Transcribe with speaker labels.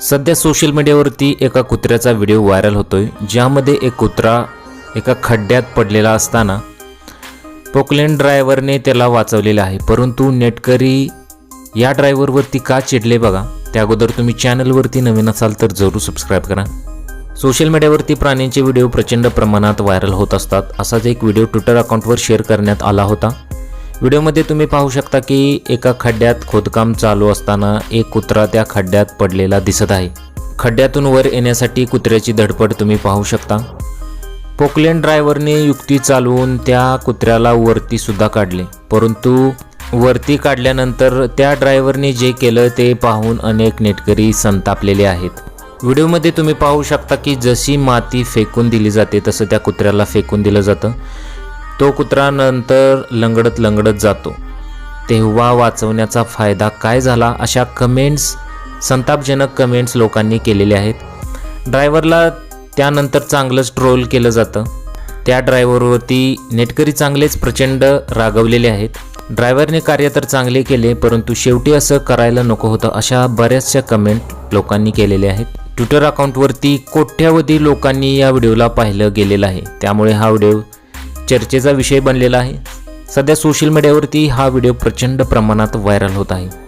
Speaker 1: सध्या सोशल मीडियावरती एका कुत्र्याचा व्हिडिओ व्हायरल होतोय ज्यामध्ये एक कुत्रा एका खड्ड्यात पडलेला असताना पोकलेन ड्रायव्हरने त्याला वाचवलेलं आहे. परंतु नेटकरी या ड्रायव्हरवरती का चिडले बघा. त्या अगोदर तुम्ही चॅनलवरती नवीन असाल तर जरूर सबस्क्राईब करा. सोशल मीडियावरती प्राण्यांचे व्हिडिओ प्रचंड प्रमाणात व्हायरल होत असतात. असाच एक व्हिडिओ ट्विटर अकाउंटवर शेअर करण्यात आला होता. व्हिडिओमध्ये तुम्ही पाहू शकता की एका खड्ड्यात खोदकाम चालू असताना एक कुत्रा त्या खड्ड्यात पडलेला दिसत आहे. खड्ड्यातून वर येण्यासाठी कुत्र्याची धडपड तुम्ही पाहू शकता. पोकलेन ड्रायव्हरने युक्ती चालवून त्या कुत्र्याला वरती सुद्धा काढले. परंतु वरती काढल्यानंतर त्या ड्रायव्हरने जे केलं ते पाहून अनेक नेटकरी संतापलेले आहेत. व्हिडिओमध्ये तुम्ही पाहू शकता की जशी माती फेकून दिली जाते तसं त्या कुत्र्याला फेकून दिलं जातं. तो कुत्रा नंतर लंगडत लंगडत जातो. तेव्हा वाचवण्याचा फायदा काय झाला? अशा कमेंट्स संतापजनक कमेंट्स लोकांनी केलेले आहेत. ड्रायव्हरला त्यानंतर चांगलंच ट्रोल केलं जातं. त्या ड्रायव्हरवरती नेटकरी चांगलेच प्रचंड रागवलेले आहेत. ड्रायव्हरने कार्य तर चांगले केले परंतु शेवटी असं करायला नको होतं अशा बऱ्याचशा कमेंट लोकांनी केलेल्या आहेत. ट्विटर अकाउंटवरती कोट्यावधी लोकांनी या व्हिडिओला पाहिलं गेलेलं आहे. त्यामुळे हा व्हिडिओ चर्चेचा विषय बनलेला आहे. सध्या सोशल मीडियावरती हा व्हिडिओ प्रचंड प्रमाणात व्हायरल होत आहे.